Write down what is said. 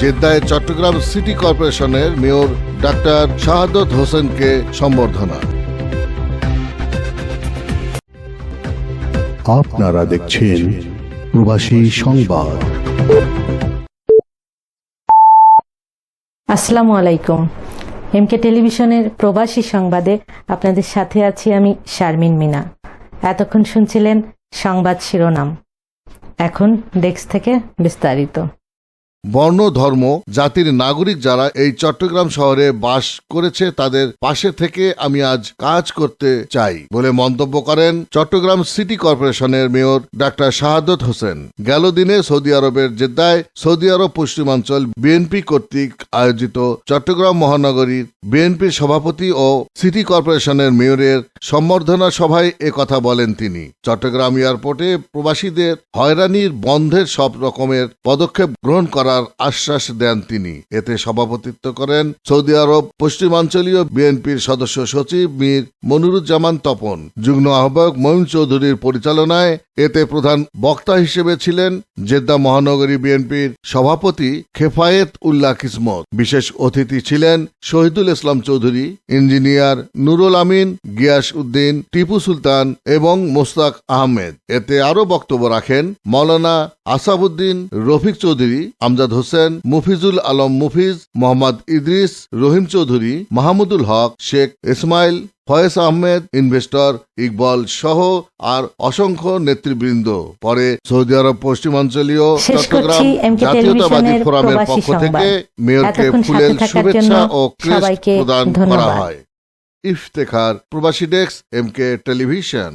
জেদ্দায় Chittagong city কর্পোরেশনের mayor doctor Shahadat হোসেনকে সম্বর্ধনা। আপনারা দেখছেন প্রবাসী সংবাদ। আসসালামু আলাইকুম। এমকে টেলিভিশনের প্রবাসী সংবাদে আপনাদের সাথে আছি আমি শারমিন মিনা। এতক্ষণ শুনছিলেন সংবাদ শিরোনাম। এখন ডেস্ক থেকে বিস্তারিত। বর্ণ, ধর্ম, জাতির নাগরিক যারা এই চট্টগ্রাম শহরে বাস করেছে, তাদের পাশে থেকে আমি আজ কাজ করতে চাই বলে মন্তব্য করেন চট্টগ্রাম সিটি কর্পোরেশনের মেয়র ডাক্তার শাহাদত হোসেন। গেল দিনে সৌদি আরবের জেদ্দায় সৌদি আরব পশ্চিমাঞ্চল বিএনপি কর্তৃক আয়োজিত চট্টগ্রাম মহানগরীর বিএনপির সভাপতি ও সিটি কর্পোরেশনের মেয়রের সম্বর্ধনা সভায় কথা বলেন তিনি। চট্টগ্রাম এয়ারপোর্টে প্রবাসীদের হয়রানির বন্ধের সব রকমের পদক্ষেপ গ্রহণ করার আশ্বাস দেন তিনি। এতে সভাপতিত্ব করেন সৌদি আরব, পশ্চিমাঞ্চলীয় বিএনপির সদস্য সচিব মীর মনিরুজ্জামান তপন। যুগ্ম আহ্বায়ক মঈন চৌধুরীর পরিচালনায় এতে প্রধান বক্তা হিসেবে ছিলেন জেদ্দা মহানগরী বিএনপির সভাপতি খেফায়েত উল্লাহ কিসমত। বিশেষ অতিথি ছিলেন শহীদুল ইসলাম চৌধুরী, ইঞ্জিনিয়ার নুরুল আমিন, গিয়াস উদ্দিন, টিপু সুলতান এবং মোস্তাক আহমেদ। এতে আরও বক্তব্য রাখেন মৌলানা আসাবুদ্দিন রফিক চৌধুরী আমজাদ হোসেন মুফিজুল আলম মুফিজ মোহাম্মদ ইদ্রিস রহিম চৌধুরী মাহমুদুল হক শেখ ইসমাইল ফয়েজ আহমেদ ইনভেস্টর ইকবল সহ আর অসংখ্য নেতৃবৃন্দ। পরে সৌদি আরব পশ্চিমাঞ্চলীয় চট্টগ্রাম জাতীয়তাবাদী ফোরামের পক্ষ থেকে মেয়রকে ফুলেল শুভেচ্ছা ও ক্রেস্ট প্রদান করা হয়। ইফতেখার প্রবাসী ডেস্ক এম কে টেলিভিশন।